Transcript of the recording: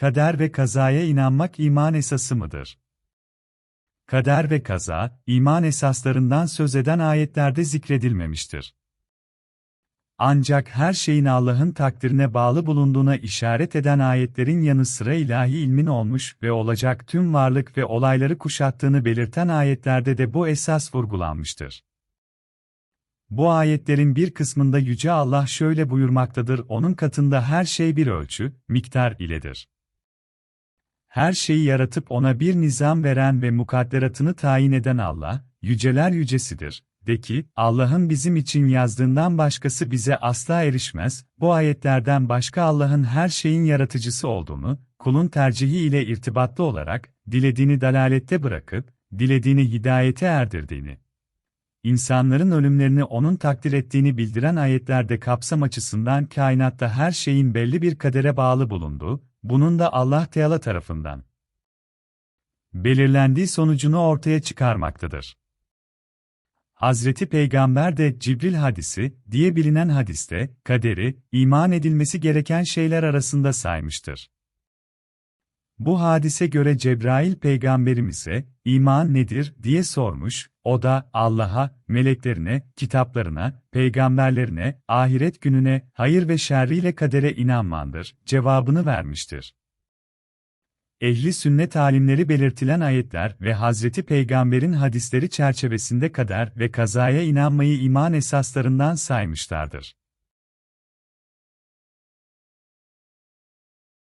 kader ve kazaya inanmak iman esası mıdır? Kader ve kaza, iman esaslarından söz eden ayetlerde zikredilmemiştir. Ancak her şeyin Allah'ın takdirine bağlı bulunduğuna işaret eden ayetlerin yanı sıra ilahi ilmin olmuş ve olacak tüm varlık ve olayları kuşattığını belirten ayetlerde de bu esas vurgulanmıştır. Bu ayetlerin bir kısmında Yüce Allah şöyle buyurmaktadır, onun katında her şey bir ölçü, miktar iledir. Her şeyi yaratıp ona bir nizam veren ve mukadderatını tayin eden Allah, yüceler yücesidir. De ki, Allah'ın bizim için yazdığından başkası bize asla erişmez, bu ayetlerden başka Allah'ın her şeyin yaratıcısı olduğunu, kulun tercihi ile irtibatlı olarak, dilediğini dalalette bırakıp, dilediğini hidayete erdirdiğini, insanların ölümlerini onun takdir ettiğini bildiren ayetlerde kapsam açısından kainatta her şeyin belli bir kadere bağlı bulunduğu, bunun da Allah Teala tarafından belirlendiği sonucunu ortaya çıkarmaktadır. Hazreti Peygamber de Cibril hadisi diye bilinen hadiste kaderi iman edilmesi gereken şeyler arasında saymıştır. Bu hadise göre Cebrail peygamberimize iman nedir diye sormuş, o da Allah'a, meleklerine, kitaplarına, peygamberlerine, ahiret gününe, hayır ve şerriyle kadere inanmandır cevabını vermiştir. Ehli sünnet alimleri belirtilen ayetler ve Hazreti Peygamber'in hadisleri çerçevesinde kader ve kazaya inanmayı iman esaslarından saymışlardır.